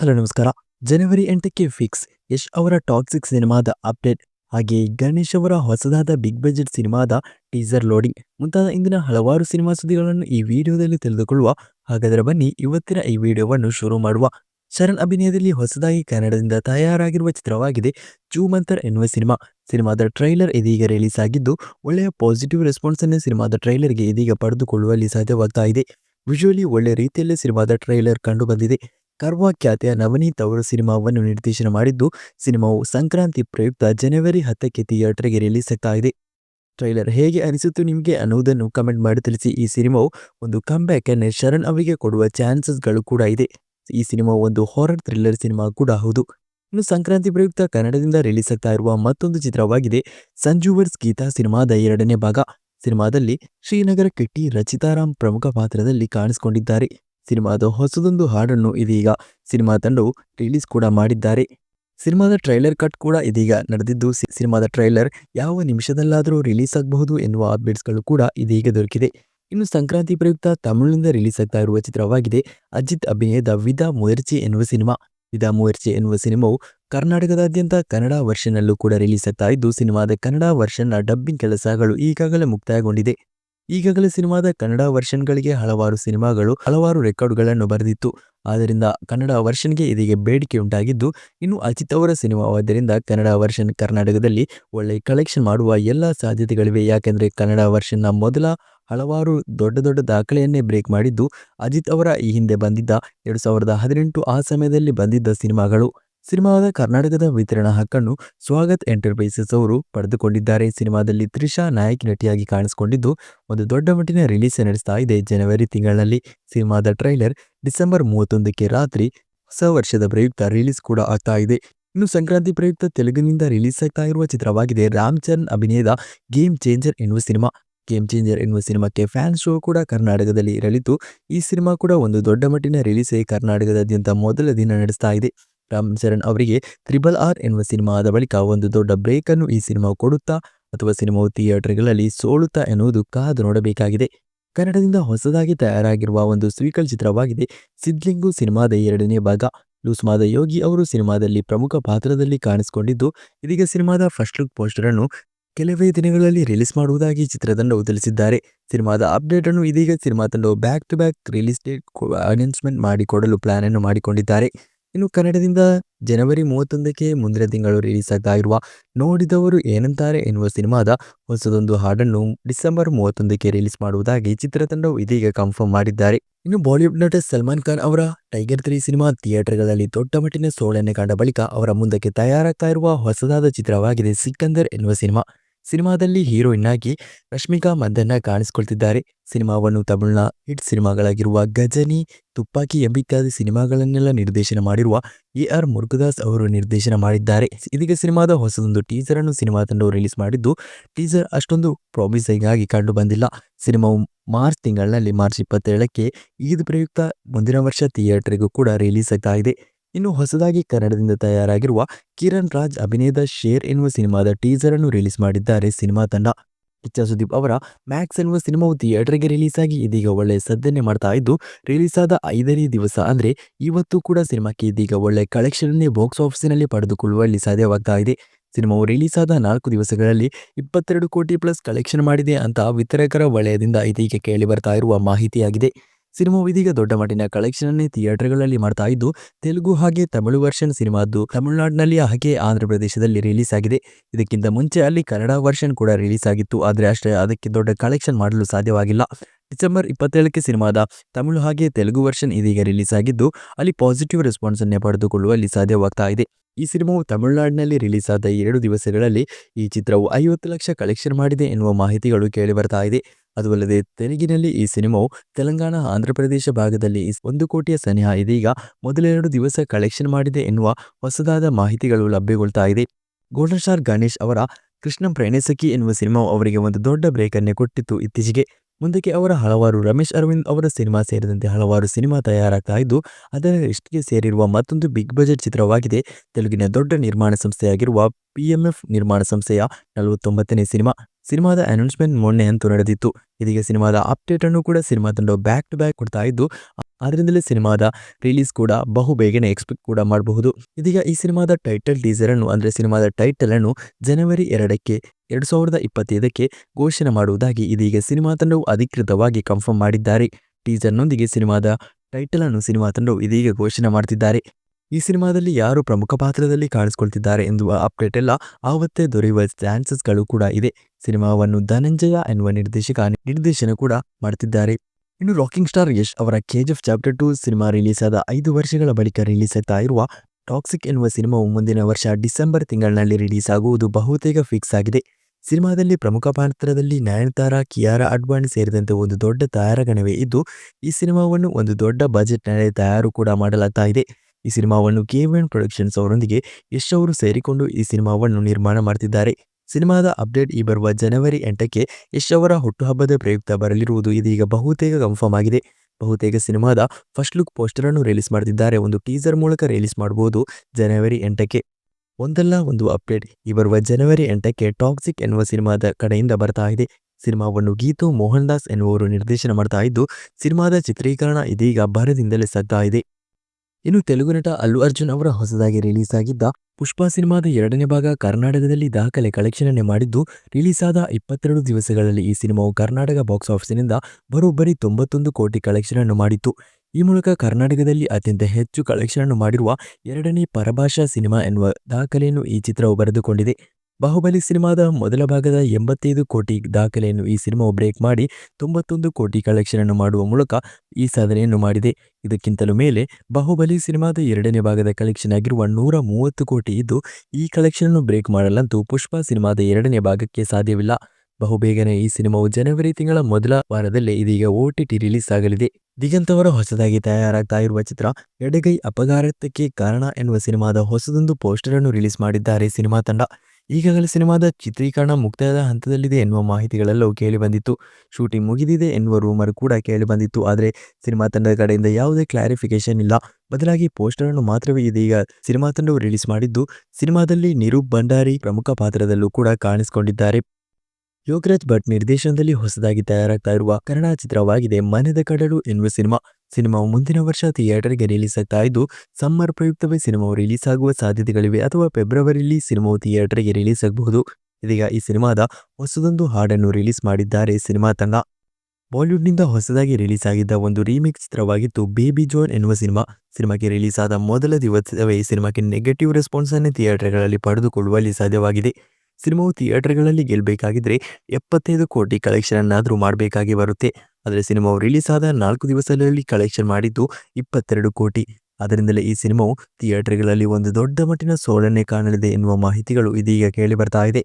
Hello, ನಮಸ್ಕಾರ. ಜನವರಿ ಎಂಟಕ್ಕೆ fix Yash ಅವರ ಟಾಕ್ಸಿಕ್ ಸಿನಿಮಾದ ಅಪ್ಡೇಟ್. ಹಾಗೆ ಗಣೇಶ್ ಅವರ ಹೊಸದಾದ ಬಿಗ್ ಬಜೆಟ್ ಸಿನಿಮಾದ ಟೀಸರ್ ಲೋಡಿಂಗ್. ಮುಂತಾದ ಇಂದಿನ ಹಲವಾರು ಸಿನಿಮಾ ಸುದ್ದಿಗಳನ್ನು ಈ ವಿಡಿಯೋದಲ್ಲಿ ತಿಳಿದುಕೊಳ್ಳುವ ಹಾಗಾದರೆ ಬನ್ನಿ, ಇವತ್ತಿನ ಈ ವಿಡಿಯೋವನ್ನು ಶುರು ಮಾಡುವ. ಶರಣ್ ಅಭಿನಯದಲ್ಲಿ ಹೊಸದಾಗಿ ಕನ್ನಡದಿಂದ ತಯಾರಾಗಿರುವ ಚಿತ್ರವಾಗಿದೆ ಚೂಮಂತರ್ ಎನ್ನುವ ಸಿನಿಮಾ. ಸಿನಿಮಾದ ಟ್ರೈಲರ್ ಇದೀಗ ರಿಲೀಸ್ ಆಗಿದ್ದು ಒಳ್ಳೆಯ ಪಾಸಿಟಿವ್ ರೆಸ್ಪಾನ್ಸ್ ಅನ್ನು ಸಿನಿಮಾದ ಟ್ರೈಲರ್ಗೆ ಇದೀಗ ಪಡೆದುಕೊಳ್ಳುವಲ್ಲಿ ಸಾಧ್ಯವಾಗ್ತಾ ಇದೆ. ವಿಜುವಲಿ ಒಳ್ಳೆ ರೀತಿಯಲ್ಲಿ ಸಿನಿಮಾದ ಟ್ರೈಲರ್ ಕಂಡು ಬಂದಿದೆ. ಕರ್ವಾ ಖ್ಯಾತಿಯ ನವನೀತ್ ಅವರು ಸಿನಿಮಾವನ್ನು ನಿರ್ದೇಶನ ಮಾಡಿದ್ದು, ಸಿನಿಮಾವು ಸಂಕ್ರಾಂತಿ ಪ್ರಯುಕ್ತ ಜನವರಿ ಹತ್ತಕ್ಕೆ ಥಿಯೇಟರ್ಗೆ ರಿಲೀಸ್ ಆಗ್ತಾ ಇದೆ. ಟ್ರೈಲರ್ ಹೇಗೆ ಅನಿಸುತ್ತು ನಿಮಗೆ ಅನ್ನುವುದನ್ನು ಕಮೆಂಟ್ ಮಾಡಿ ತಿಳಿಸಿ. ಈ ಸಿನಿಮಾವು ಒಂದು ಕಂಬ್ಯಾಕ್ ಅನ್ನು ಶರಣ್ ಅವರಿಗೆ ಕೊಡುವ ಚಾನ್ಸಸ್ಗಳು ಕೂಡ ಇದೆ. ಈ ಸಿನಿಮಾ ಒಂದು ಹಾರರ್ ಥ್ರಿಲ್ಲರ್ ಸಿನಿಮಾ ಕೂಡ ಹೌದು. ಇನ್ನು ಸಂಕ್ರಾಂತಿ ಪ್ರಯುಕ್ತ ಕನ್ನಡದಿಂದ ರಿಲೀಸ್ ಆಗ್ತಾ ಇರುವ ಮತ್ತೊಂದು ಚಿತ್ರವಾಗಿದೆ ಸಂಜುವರ್ಸ್ ಗೀತಾ ಸಿನಿಮಾದ ಎರಡನೇ ಭಾಗ. ಸಿನಿಮಾದಲ್ಲಿ ಶ್ರೀನಗರ ಕಿಟ್ಟಿ ರಚಿತಾರಾಮ್ ಪ್ರಮುಖ ಪಾತ್ರದಲ್ಲಿ ಕಾಣಿಸಿಕೊಂಡಿದ್ದಾರೆ. ಸಿನಿಮಾದ ಹೊಸದೊಂದು ಹಾಡನ್ನು ಇದೀಗ ಸಿನಿಮಾ ತಂಡವು ರಿಲೀಸ್ ಕೂಡ ಮಾಡಿದ್ದಾರೆ. ಸಿನಿಮಾದ ಟ್ರೈಲರ್ ಕಟ್ ಕೂಡ ಇದೀಗ ನಡೆದಿದ್ದು ಸಿನಿಮಾದ ಟ್ರೈಲರ್ ಯಾವ ನಿಮಿಷದಲ್ಲಾದರೂ ರಿಲೀಸ್ ಆಗಬಹುದು ಎನ್ನುವ ಅಪ್ಡೇಟ್ಸ್ಗಳು ಕೂಡ ಇದೀಗ ದೊರಕಿದೆ. ಇನ್ನು ಸಂಕ್ರಾಂತಿ ಪ್ರಯುಕ್ತ ತಮಿಳಿನಿಂದ ರಿಲೀಸ್ ಆಗ್ತಾ ಇರುವ ಚಿತ್ರವಾಗಿದೆ, ಅಜಿತ್ ಅಭಿನಯದ ವಿದಾ ಮುಯರ್ಚಿ ಎನ್ನುವ ಸಿನಿಮಾ. ವಿದಾ ಮುಯರ್ಚಿ ಎನ್ನುವ ಸಿನಿಮಾವು ಕರ್ನಾಟಕದಾದ್ಯಂತ ಕನ್ನಡ ವರ್ಷನ್ನಲ್ಲೂ ಕೂಡ ರಿಲೀಸ್ ಆಗ್ತಾ ಇದ್ದು, ಸಿನಿಮಾದ ಕನ್ನಡ ವರ್ಷನ್ನ ಡಬ್ಬಿಂಗ್ ಕೆಲಸಗಳು ಈಗಾಗಲೇ ಮುಕ್ತಾಯಗೊಂಡಿದೆ. ಈಗಾಗಲೇ ಸಿನಿಮಾದ ಕನ್ನಡ ವರ್ಷನ್ಗಳಿಗೆ ಹಲವಾರು ಸಿನಿಮಾಗಳು, ಹಲವಾರು ರೆಕಾರ್ಡ್ಗಳನ್ನು ಬರೆದಿತ್ತು. ಆದ್ದರಿಂದ ಕನ್ನಡ ವರ್ಷನ್ಗೆ ಇದೀಗ ಬೇಡಿಕೆ ಉಂಟಾಗಿದ್ದು, ಇನ್ನು ಅಜಿತ್ ಅವರ ಸಿನಿಮಾವಾದ್ದರಿಂದ ಕನ್ನಡ ವರ್ಷನ್ ಕರ್ನಾಟಕದಲ್ಲಿ ಒಳ್ಳೆ ಕಲೆಕ್ಷನ್ ಮಾಡುವ ಎಲ್ಲ ಸಾಧ್ಯತೆಗಳಿವೆ. ಯಾಕೆಂದರೆ ಕನ್ನಡ ವರ್ಷನ್ನ ಮೊದಲ ಹಲವಾರು ದೊಡ್ಡ ದೊಡ್ಡ ದಾಖಲೆಯನ್ನೇ ಬ್ರೇಕ್ ಮಾಡಿದ್ದು ಅಜಿತ್ ಅವರ ಈ ಹಿಂದೆ ಬಂದಿದ್ದ ಎರಡು ಸಾವಿರದ ಹದಿನೆಂಟು ಆ ಸಮಯದಲ್ಲಿ ಬಂದಿದ್ದ ಸಿನಿಮಾಗಳು. ಸಿನಿಮಾದ ಕರ್ನಾಟಕದ ವಿತರಣಾ ಹಕ್ಕನ್ನು ಸ್ವಾಗತ್ ಎಂಟರ್ಪ್ರೈಸಸ್ ಅವರು ಪಡೆದುಕೊಂಡಿದ್ದಾರೆ. ಸಿನಿಮಾದಲ್ಲಿ ತ್ರಿಷಾ ನಾಯಕಿ ನಟಿಯಾಗಿ ಕಾಣಿಸಿಕೊಂಡಿದ್ದು, ಒಂದು ದೊಡ್ಡ ಮಟ್ಟಿನ ರಿಲೀಸ್ ನಡೆಸ್ತಾ ಇದೆ. ಜನವರಿ ತಿಂಗಳಲ್ಲಿ ಸಿನಿಮಾದ ಟ್ರೈಲರ್ ಡಿಸೆಂಬರ್ ಮೂವತ್ತೊಂದಕ್ಕೆ ರಾತ್ರಿ ಹೊಸ ವರ್ಷದ ಪ್ರಯುಕ್ತ ರಿಲೀಸ್ ಕೂಡ ಆಗ್ತಾ ಇದೆ. ಇನ್ನು ಸಂಕ್ರಾಂತಿ ಪ್ರಯುಕ್ತ ತೆಲುಗಿನಿಂದ ರಿಲೀಸ್ ಆಗ್ತಾ ಇರುವ ಚಿತ್ರವಾಗಿದೆ. ರಾಮ್ ಚರಣ್ ಅಭಿನಯದ ಗೇಮ್ ಚೇಂಜರ್ ಎನ್ನುವ ಸಿನಿಮಾ. ಗೇಮ್ ಚೇಂಜರ್ ಎನ್ನುವ ಸಿನಿಮಾಕ್ಕೆ ಫ್ಯಾನ್ ಶೋ ಕೂಡ ಕರ್ನಾಟಕದಲ್ಲಿ ಇರಲಿದ್ದು, ಈ ಸಿನಿಮಾ ಕೂಡ ಒಂದು ದೊಡ್ಡ ಮಟ್ಟಿನ ರಿಲೀಸ್ ಕರ್ನಾಟಕದಾದ್ಯಂತ ಮೊದಲ ದಿನ ನಡೆಸ್ತಾ ಇದೆ. ರಾಮ್ ಚರಣ್ ಅವರಿಗೆ ತ್ರಿಬಲ್ ಆರ್ ಎನ್ನುವ ಸಿನಿಮಾ ಆದ ಬಳಿಕ ಒಂದು ದೊಡ್ಡ ಬ್ರೇಕ್ ಅನ್ನು ಈ ಸಿನಿಮಾ ಕೊಡುತ್ತಾ ಅಥವಾ ಸಿನಿಮಾವು ಥಿಯೇಟರ್ಗಳಲ್ಲಿ ಸೋಲುತ್ತಾ ಎನ್ನುವುದು ಕಾದು ನೋಡಬೇಕಾಗಿದೆ. ಕನ್ನಡದಿಂದ ಹೊಸದಾಗಿ ತಯಾರಾಗಿರುವ ಒಂದು ಸ್ವೀಕಲ್ ಚಿತ್ರವಾಗಿದೆ ಸಿದ್ಲಿಂಗು ಸಿನಿಮಾದ ಎರಡನೇ ಭಾಗ. ಲೂಸ್ಮಾದ ಯೋಗಿ ಅವರು ಸಿನಿಮಾದಲ್ಲಿ ಪ್ರಮುಖ ಪಾತ್ರದಲ್ಲಿ ಕಾಣಿಸಿಕೊಂಡಿದ್ದು, ಇದೀಗ ಸಿನಿಮಾದ ಫಸ್ಟ್ ಲುಕ್ ಪೋಸ್ಟರ್ ಅನ್ನು ಕೆಲವೇ ದಿನಗಳಲ್ಲಿ ರಿಲೀಸ್ ಮಾಡುವುದಾಗಿ ಚಿತ್ರತಂಡವು ತಿಳಿಸಿದ್ದಾರೆ. ಸಿನಿಮಾದ ಅಪ್ಡೇಟ್ ಅನ್ನು ಇದೀಗ ಸಿನಿಮಾ ತಂಡವು back to back release date announcement ಮಾಡಿಕೊಡಲು ಪ್ಲಾನ್ ಅನ್ನು ಮಾಡಿಕೊಂಡಿದ್ದಾರೆ. ಇನ್ನು ಕನ್ನಡದಿಂದ ಜನವರಿ ಮೂವತ್ತೊಂದಕ್ಕೆ ಮುಂದಿನ ತಿಂಗಳು ರಿಲೀಸ್ ಆಗ್ತಾ ನೋಡಿದವರು ಏನಂತಾರೆ ಎನ್ನುವ ಸಿನಿಮಾದ ಹೊಸದೊಂದು ಹಾಡನ್ನು ಡಿಸೆಂಬರ್ ಮೂವತ್ತೊಂದಕ್ಕೆ ರಿಲೀಸ್ ಮಾಡುವುದಾಗಿ ಚಿತ್ರತಂಡವು ಇದೀಗ ಕನ್ಫರ್ಮ್ ಮಾಡಿದ್ದಾರೆ. ಇನ್ನು ಬಾಲಿವುಡ್ ನಟ ಸಲ್ಮಾನ್ ಖಾನ್ ಅವರ ಟೈಗರ್ ತ್ರೀ ಸಿನಿಮಾ ಥಿಯೇಟರ್ಗಳಲ್ಲಿ ದೊಡ್ಡ ಮಟ್ಟಿನ ಸೋಳನ್ನು ಕಂಡ ಬಳಿಕ ಅವರ ಮುಂದಕ್ಕೆ ತಯಾರಾಗ್ತಾ ಇರುವ ಹೊಸದಾದ ಚಿತ್ರವಾಗಿದೆ ಸಿಕ್ಕಂದರ್ ಎನ್ನುವ ಸಿನಿಮಾ. ಸಿನಿಮಾದಲ್ಲಿ ಹೀರೋಯಿನ್ ಆಗಿ ರಶ್ಮಿಕಾ ಮಂದಣ್ಣ ಕಾಣಿಸಿಕೊಳ್ತಿದ್ದಾರೆ. ಸಿನಿಮಾವನ್ನು ತಮಿಳಿನ ಹಿಟ್ ಸಿನಿಮಾಗಳಾಗಿರುವ ಗಜನಿ, ತುಪ್ಪಾಕಿ ಎಂಬಿತ್ಯಾದಿ ಸಿನಿಮಾಗಳನ್ನೆಲ್ಲ ನಿರ್ದೇಶನ ಮಾಡಿರುವ ಎ ಆರ್ ಮುರುಗದಾಸ್ ಅವರು ನಿರ್ದೇಶನ ಮಾಡಿದ್ದಾರೆ. ಇದೀಗ ಸಿನಿಮಾದ ಹೊಸದೊಂದು ಟೀಸರ್ ಅನ್ನು ಸಿನಿಮಾ ತಂಡವು ರಿಲೀಸ್ ಮಾಡಿದ್ದು ಟೀಸರ್ ಅಷ್ಟೊಂದು ಪ್ರಾಮಿಸಿಂಗ್ ಆಗಿ ಕಂಡು ಬಂದಿಲ್ಲ. ಸಿನಿಮಾವು ಮಾರ್ಚ್ ತಿಂಗಳಿನಲ್ಲಿ, ಮಾರ್ಚ್ ಇಪ್ಪತ್ತೇಳಕ್ಕೆ ಈದ್ ಪ್ರಯುಕ್ತ ಮುಂದಿನ ವರ್ಷ ಥಿಯೇಟರ್ಗೂ ಕೂಡ ರಿಲೀಸ್ ಆಗ್ತಾ ಇದೆ. ಇನ್ನು ಹೊಸದಾಗಿ ಕನ್ನಡದಿಂದ ತಯಾರಾಗಿರುವ ಕಿರಣ್ ರಾಜ್, ಅಭಿನಯದ ಶೇರ್ ಎನ್ನುವ ಸಿನಿಮಾದ ಟೀಸರ್ ಅನ್ನು ರಿಲೀಸ್ ಮಾಡಿದ್ದಾರೆ. ಸಿನಿಮಾ ತಂಡ ಕಿಚ್ಚ ಸುದೀಪ್ ಅವರ ಮ್ಯಾಕ್ಸ್ ಎನ್ನುವ ಸಿನಿಮಾವು ಥಿಯೇಟರ್ಗೆ ರಿಲೀಸ್ ಆಗಿ ಇದೀಗ ಒಳ್ಳೆ ಸದ್ದನ್ನೇ ಮಾಡ್ತಾ ಇದ್ದು ರಿಲೀಸ್ ಆದ ಐದನೇ ದಿವಸ ಅಂದ್ರೆ ಇವತ್ತು ಕೂಡ ಸಿನಿಮಾಕ್ಕೆ ಇದೀಗ ಒಳ್ಳೆ ಕಲೆಕ್ಷನ್ ಅನ್ನೇ ಬಾಕ್ಸ್ ಆಫೀಸಿನಲ್ಲಿ ಪಡೆದುಕೊಳ್ಳುವಲ್ಲಿ ಸಾಧ್ಯವಾಗ್ತಾ ಇದೆ. ಸಿನಿಮಾವು ರಿಲೀಸ್ ಆದ ನಾಲ್ಕು ದಿವಸಗಳಲ್ಲಿ ಇಪ್ಪತ್ತೆರಡು ಕೋಟಿ ಪ್ಲಸ್ ಕಲೆಕ್ಷನ್ ಮಾಡಿದೆ ಅಂತ ವಿತರಕರ ವಲಯದಿಂದ ಇದೀಗ ಕೇಳಿ ಬರ್ತಾ ಇರುವ ಮಾಹಿತಿಯಾಗಿದೆ. ಸಿನಿಮಾವು ಇದೀಗ ದೊಡ್ಡ ಮಟ್ಟಿನ ಕಲೆಕ್ಷನ್ ಅನ್ನೇ ಥಿಯೇಟರ್ಗಳಲ್ಲಿ ಮಾಡ್ತಾ ಇದ್ದು, ತೆಲುಗು ಹಾಗೆ ತಮಿಳು ವರ್ಷನ್ ಸಿನಿಮಾದ್ದು ತಮಿಳುನಾಡಿನಲ್ಲಿ ಹಾಗೆ ಆಂಧ್ರ ಪ್ರದೇಶದಲ್ಲಿ ರಿಲೀಸ್ ಆಗಿದೆ. ಇದಕ್ಕಿಂತ ಮುಂಚೆ ಅಲ್ಲಿ ಕನ್ನಡ ವರ್ಷನ್ ಕೂಡ ರಿಲೀಸ್ ಆಗಿತ್ತು. ಆದರೆ ಅಷ್ಟೇ ಅದಕ್ಕೆ ದೊಡ್ಡ ಕಲೆಕ್ಷನ್ ಮಾಡಲು ಸಾಧ್ಯವಾಗಿಲ್ಲ. ಡಿಸೆಂಬರ್ ಇಪ್ಪತ್ತೇಳಕ್ಕೆ ಸಿನಿಮಾದ ತಮಿಳು ಹಾಗೆ ತೆಲುಗು ವರ್ಷನ್ ಇದೀಗ ರಿಲೀಸ್ ಆಗಿದ್ದು, ಅಲ್ಲಿ ಪಾಸಿಟಿವ್ ರೆಸ್ಪಾನ್ಸ್ ಅನ್ನೇ ಪಡೆದುಕೊಳ್ಳುವಲ್ಲಿ ಸಾಧ್ಯವಾಗ್ತಾ ಇದೆ. ಈ ಸಿನಿಮಾವು ತಮಿಳುನಾಡಿನಲ್ಲಿ ರಿಲೀಸ್ ಆದ ಎರಡು ದಿವಸಗಳಲ್ಲಿ ಈ ಚಿತ್ರವು ಐವತ್ತು ಲಕ್ಷ ಕಲೆಕ್ಷನ್ ಮಾಡಿದೆ ಎನ್ನುವ ಮಾಹಿತಿಗಳು ಕೇಳಿ ಬರ್ತಾ ಇದೆ. ಅದು ಅಲ್ಲದೆ ತೆಲುಗಿನಲ್ಲಿ ಈ ಸಿನಿಮಾವು ತೆಲಂಗಾಣ ಆಂಧ್ರಪ್ರದೇಶ ಭಾಗದಲ್ಲಿ ಒಂದು ಕೋಟಿಯ ಸನಿಹ. ಇದೀಗ ಮೊದಲೆರಡು ದಿವಸ ಕಲೆಕ್ಷನ್ ಮಾಡಿದೆ ಎನ್ನುವ ಹೊಸದಾದ ಮಾಹಿತಿಗಳು ಲಭ್ಯಗೊಳ್ತಾ ಇದೆ. ಗೋಲ್ಡನ್ ಸ್ಟಾರ್ ಗಣೇಶ್ ಅವರ ಕೃಷ್ಣ ಪ್ರಯಣಸಕಿ ಎನ್ನುವ ಸಿನಿಮಾವು ಅವರಿಗೆ ಒಂದು ದೊಡ್ಡ ಬ್ರೇಕ್ ಅನ್ನೇ ಕೊಟ್ಟಿತ್ತು ಇತ್ತೀಚೆಗೆ. ಮುಂದಕ್ಕೆ ಅವರ ಹಲವಾರು ರಮೇಶ್ ಅರವಿಂದ್ ಅವರ ಸಿನಿಮಾ ಸೇರಿದಂತೆ ಹಲವಾರು ಸಿನಿಮಾ ತಯಾರಾಗ್ತಾ ಇದ್ದು ಅದರ ಲಿಸ್ಟ್ಗೆ ಸೇರಿರುವ ಮತ್ತೊಂದು ಬಿಗ್ ಬಜೆಟ್ ಚಿತ್ರವಾಗಿದೆ. ತೆಲುಗಿನ ದೊಡ್ಡ ನಿರ್ಮಾಣ ಸಂಸ್ಥೆಯಾಗಿರುವ ಪಿ ನಿರ್ಮಾಣ ಸಂಸ್ಥೆಯ ನಲವತ್ತೊಂಬತ್ತನೇ ಸಿನಿಮಾ. ಸಿನಿಮಾದ ಅನೌನ್ಸ್ಮೆಂಟ್ ಮೊನ್ನೆ ಅಂತೂ ನಡೆದಿತ್ತು. ಇದೀಗ ಸಿನಿಮಾದ ಅಪ್ಡೇಟ್ ಅನ್ನು ಕೂಡ ಸಿನಿಮಾ ತಂಡ ಬ್ಯಾಕ್ ಟು ಬ್ಯಾಕ್ ಕೊಡ್ತಾ ಇದ್ದು ಆದ್ದರಿಂದಲೇ ಸಿನಿಮಾದ ರಿಲೀಸ್ ಕೂಡ ಬಹು ಬೇಗನೆ ಎಕ್ಸ್ಪೆಕ್ಟ್ ಕೂಡ ಮಾಡಬಹುದು. ಇದೀಗ ಈ ಸಿನಿಮಾದ ಟೈಟಲ್ ಟೀಸರ್ ಅನ್ನು, ಅಂದರೆ ಸಿನಿಮಾದ ಟೈಟಲ್ ಅನ್ನು ಜನವರಿ ಎರಡಕ್ಕೆ, ಎರಡು ಸಾವಿರದ ಇಪ್ಪತ್ತೈದಕ್ಕೆ ಘೋಷಣೆ ಮಾಡುವುದಾಗಿ ಇದೀಗ ಸಿನಿಮಾ ತಂಡವು ಅಧಿಕೃತವಾಗಿ ಕನ್ಫರ್ಮ್ ಮಾಡಿದ್ದಾರೆ. ಟೀಸರ್ನೊಂದಿಗೆ ಸಿನಿಮಾದ ಟೈಟಲ್ ಅನ್ನು ಸಿನಿಮಾ ತಂಡವು ಇದೀಗ ಘೋಷಣೆ ಮಾಡ್ತಿದ್ದಾರೆ. ಈ ಸಿನಿಮಾದಲ್ಲಿ ಯಾರು ಪ್ರಮುಖ ಪಾತ್ರದಲ್ಲಿ ಕಾಣಿಸ್ಕೊಳ್ತಿದ್ದಾರೆ ಎಂದು ಅಪ್ಡೇಟ್ ಎಲ್ಲ ಆವತ್ತೇ ದೊರೆಯುವ ಚಾನ್ಸಸ್ಗಳು ಕೂಡ ಇದೆ. ಸಿನಿಮಾವನ್ನು ಧನಂಜಯ ಎನ್ನುವ ನಿರ್ದೇಶಕ ನಿರ್ದೇಶನ ಕೂಡ ಮಾಡ್ತಿದ್ದಾರೆ. ಇನ್ನು ರಾಕಿಂಗ್ ಸ್ಟಾರ್ ಯಶ್ ಅವರ KGF chapter two cinema release ಆದ ಐದು ವರ್ಷಗಳ ಬಳಿಕ ರಿಲೀಸ್ ಆಗ್ತಾ ಇರುವ ಟಾಕ್ಸಿಕ್ ಎನ್ನುವ ಸಿನಿಮಾವು ಮುಂದಿನ ವರ್ಷ ಡಿಸೆಂಬರ್ ತಿಂಗಳಿನಲ್ಲಿ ರಿಲೀಸ್ ಆಗುವುದು ಬಹುತೇಕ ಫಿಕ್ಸ್ ಆಗಿದೆ. ಸಿನಿಮಾದಲ್ಲಿ ಪ್ರಮುಖ ಪಾತ್ರದಲ್ಲಿ ನಯನತಾರ, ಕಿಯಾರಾ ಅಡ್ವಾಣಿ ಸೇರಿದಂತೆ ಒಂದು ದೊಡ್ಡ ತಯಾರಗಣವೇ ಇದ್ದು, ಈ ಸಿನಿಮಾವನ್ನು ಒಂದು ದೊಡ್ಡ ಬಜೆಟ್ನಲ್ಲಿ ತಯಾರು ಕೂಡ ಮಾಡಲಾಗ್ತಾ ಇದೆ. ಈ ಸಿನಿಮಾವನ್ನು ಕೇವನ್ ಪ್ರೊಡಕ್ಷನ್ಸ್ ಅವರೊಂದಿಗೆ ಯಶ್ ಅವರು ಸೇರಿಕೊಂಡು ಈ ಸಿನಿಮಾವನ್ನು ನಿರ್ಮಾಣ ಮಾಡ್ತಿದ್ದಾರೆ. ಸಿನಿಮಾದ ಅಪ್ಡೇಟ್ ಈ ಬರುವ ಜನವರಿ ಎಂಟಕ್ಕೆ ಯಶ್ ಅವರ ಹುಟ್ಟುಹಬ್ಬದ ಪ್ರಯುಕ್ತ ಬರಲಿರುವುದು ಇದೀಗ ಬಹುತೇಕ ಕನ್ಫರ್ಮ್ ಆಗಿದೆ. ಬಹುತೇಕ ಸಿನಿಮಾದ ಫಸ್ಟ್ ಲುಕ್ ಪೋಸ್ಟರ್ ಅನ್ನು ರಿಲೀಸ್ ಮಾಡ್ತಿದ್ದಾರೆ. ಒಂದು ಟೀಸರ್ ಮೂಲಕ ರಿಲೀಸ್ ಮಾಡಬಹುದು ಜನವರಿ ಎಂಟಕ್ಕೆ. ಒಂದಲ್ಲ, ಒಂದು ಅಪ್ಡೇಟ್ ಈ ಬರುವ ಜನವರಿ ಎಂಟಕ್ಕೆ ಟಾಕ್ಸಿಕ್ ಎನ್ನುವ ಸಿನಿಮಾದ ಕಡೆಯಿಂದ ಬರ್ತಾ ಇದೆ. ಸಿನಿಮಾವನ್ನು ಗೀತು ಮೋಹನ್ ದಾಸ್ ಎನ್ನುವರು ನಿರ್ದೇಶನ ಮಾಡ್ತಾ ಇದ್ದು, ಸಿನಿಮಾದ ಚಿತ್ರೀಕರಣ ಇದೀಗ ಭರದಿಂದಲೇ ಸಾಗ್ತಾ ಇದೆ ಇನ್ನು ತೆಲುಗು ನಟ ಅಲ್ಲು ಅರ್ಜುನ್ ಅವರ ಹೊಸದಾಗಿ ರಿಲೀಸ್ ಆಗಿದ್ದ ಪುಷ್ಪ ಸಿನಿಮಾದ ಎರಡನೇ ಭಾಗ ಕರ್ನಾಟಕದಲ್ಲಿ ದಾಖಲೆ ಕಲೆಕ್ಷನ್ ಮಾಡಿದ್ದು ರಿಲೀಸ್ ಆದ ಇಪ್ಪತ್ತೆರಡು ದಿವಸಗಳಲ್ಲಿ ಈ ಸಿನಿಮಾವು ಕರ್ನಾಟಕ ಬಾಕ್ಸ್ ಆಫೀಸಿನಿಂದ ಬರೋಬ್ಬರಿ ತೊಂಬತ್ತೊಂದು ಕೋಟಿ ಕಲೆಕ್ಷನ್ ಅನ್ನು ಮಾಡಿತ್ತು. ಈ ಮೂಲಕ ಕರ್ನಾಟಕದಲ್ಲಿ ಅತ್ಯಂತ ಹೆಚ್ಚು ಕಲೆಕ್ಷನ್ ಅನ್ನು ಮಾಡಿರುವ ಎರಡನೇ ಪರಭಾಷಾ ಸಿನಿಮಾ ಎನ್ನುವ ದಾಖಲೆಯನ್ನು ಈ ಚಿತ್ರವು ಬರೆದುಕೊಂಡಿದೆ. ಬಾಹುಬಲಿ ಸಿನಿಮಾದ ಮೊದಲ ಭಾಗದ ಎಂಬತ್ತೈದು ಕೋಟಿ ದಾಖಲೆಯನ್ನು ಈ ಸಿನಿಮಾವು ಬ್ರೇಕ್ ಮಾಡಿ ತೊಂಬತ್ತೊಂದು ಕೋಟಿ ಕಲೆಕ್ಷನ್ ಅನ್ನು ಮಾಡುವ ಮೂಲಕ ಈ ಸಾಧನೆಯನ್ನು ಮಾಡಿದೆ. ಇದಕ್ಕಿಂತಲೂ ಮೇಲೆ ಬಾಹುಬಲಿ ಸಿನಿಮಾದ ಎರಡನೇ ಭಾಗದ ಕಲೆಕ್ಷನ್ ಆಗಿರುವ ನೂರ ಮೂವತ್ತು ಕೋಟಿ ಇದ್ದು, ಈ ಕಲೆಕ್ಷನ್ ಅನ್ನು ಬ್ರೇಕ್ ಮಾಡಲಂತೂ ಪುಷ್ಪ ಸಿನಿಮಾದ ಎರಡನೇ ಭಾಗಕ್ಕೆ ಸಾಧ್ಯವಿಲ್ಲ. ಬಹುಬೇಗನೆ ಈ ಸಿನಿಮಾವು ಜನವರಿ ತಿಂಗಳ ಮೊದಲ ವಾರದಲ್ಲೇ ಇದೀಗ ಓ ಟಿ ಟಿ ರಿಲೀಸ್ ಆಗಲಿದೆ. ದಿಗಂತ್ ಅವರ ಹೊಸದಾಗಿ ತಯಾರಾಗ್ತಾ ಇರುವ ಚಿತ್ರ ಎಡಗೈ ಅಪಘಾತಕ್ಕೆ ಕಾರಣ ಎನ್ನುವ ಸಿನಿಮಾದ ಹೊಸದೊಂದು ಪೋಸ್ಟರ್ ಅನ್ನು ರಿಲೀಸ್ ಮಾಡಿದ್ದಾರೆ ಸಿನಿಮಾ ತಂಡ. ಈಗಾಗಲೇ ಸಿನಿಮಾದ ಚಿತ್ರೀಕರಣ ಮುಕ್ತಾಯದ ಹಂತದಲ್ಲಿದೆ ಎನ್ನುವ ಮಾಹಿತಿಗಳೆಲ್ಲವೂ ಕೇಳಿಬಂದಿತ್ತು ಶೂಟಿಂಗ್ ಮುಗಿದಿದೆ ಎನ್ನುವ ರೂಮರ್ ಕೂಡ ಕೇಳಿಬಂದಿತ್ತು ಆದರೆ ಸಿನಿಮಾ ತಂಡದ ಕಡೆಯಿಂದ ಯಾವುದೇ ಕ್ಲಾರಿಫಿಕೇಶನ್ ಇಲ್ಲ. ಬದಲಾಗಿ ಪೋಸ್ಟರ್ ಅನ್ನು ಮಾತ್ರವೇ ಇದೀಗ ಸಿನಿಮಾ ತಂಡವು ರಿಲೀಸ್ ಮಾಡಿದ್ದು ಸಿನಿಮಾದಲ್ಲಿ ನಿರೂಪ್ ಭಂಡಾರಿ ಪ್ರಮುಖ ಪಾತ್ರದಲ್ಲೂ ಕೂಡ ಕಾಣಿಸಿಕೊಂಡಿದ್ದಾರೆ. ಯೋಗರಾಜ್ ಭಟ್ ನಿರ್ದೇಶನದಲ್ಲಿ ಹೊಸದಾಗಿ ತಯಾರಾಗ್ತಾ ಇರುವ ಕನ್ನಡ ಚಿತ್ರವಾಗಿದೆ ಮನೆದ ಕಡಲು ಎನ್ನುವ ಸಿನಿಮಾ. ಸಿನಿಮಾವು ಮುಂದಿನ ವರ್ಷ ಥಿಯೇಟರ್ಗೆ ರಿಲೀಸ್ ಆಗ್ತಾ ಇದ್ದು, ಸಮ್ಮರ್ ಪ್ರಯುಕ್ತವೇ ಸಿನಿಮಾವು ರಿಲೀಸ್ ಆಗುವ ಸಾಧ್ಯತೆಗಳಿವೆ ಅಥವಾ ಫೆಬ್ರವರಿಯಲ್ಲಿ ಸಿನಿಮಾವು ಥಿಯೇಟರ್ಗೆ ರಿಲೀಸ್ ಆಗಬಹುದು. ಇದೀಗ ಈ ಸಿನಿಮಾದ ಹೊಸದೊಂದು ಹಾಡನ್ನು ರಿಲೀಸ್ ಮಾಡಿದ್ದಾರೆ ಸಿನಿಮಾ ತಂಡ. ಬಾಲಿವುಡ್ನಿಂದ ಹೊಸದಾಗಿ ರಿಲೀಸ್ ಆಗಿದ್ದ ಒಂದು ರೀಮೇಕ್ ಚಿತ್ರವಾಗಿತ್ತು ಬೇಬಿ ಜೋನ್ ಎನ್ನುವ ಸಿನಿಮಾ. ಸಿನಿಮಾಕ್ಕೆ ರಿಲೀಸ್ ಆದ ಮೊದಲ ದಿವಸವೇ ಈ ಸಿನಿಮಾಕ್ಕೆ ನೆಗೆಟಿವ್ ರೆಸ್ಪಾನ್ಸ್ ಅನ್ನೇ ಥಿಯೇಟರ್ಗಳಲ್ಲಿ ಪಡೆದುಕೊಳ್ಳುವಲ್ಲಿ ಸಾಧ್ಯವಾಗಿದೆ. ಸಿನಿಮಾವು ಥಿಯೇಟರ್ಗಳಲ್ಲಿ ಗೆಲ್ಲಬೇಕಾಗಿದ್ದರೆ ಎಪ್ಪತ್ತೈದು ಕೋಟಿ ಕಲೆಕ್ಷನ್ ಅನ್ನಾದರೂ ಮಾಡಬೇಕಾಗಿ ಬರುತ್ತೆ. ಆದರೆ ಸಿನಿಮಾವು ರಿಲೀಸ್ ಆದ ನಾಲ್ಕು ದಿವಸಗಳಲ್ಲಿ ಕಲೆಕ್ಷನ್ ಮಾಡಿದ್ದು ಇಪ್ಪತ್ತೆರಡು ಕೋಟಿ. ಅದರಿಂದಲೇ ಈ ಸಿನಿಮಾವು ಥಿಯೇಟರ್ಗಳಲ್ಲಿ ಒಂದು ದೊಡ್ಡ ಮಟ್ಟಿನ ಸೋಲನ್ನೇ ಕಾಣಲಿದೆ ಎನ್ನುವ ಮಾಹಿತಿಗಳು ಇದೀಗ ಕೇಳಿ ಬರ್ತಾ ಇದೆ.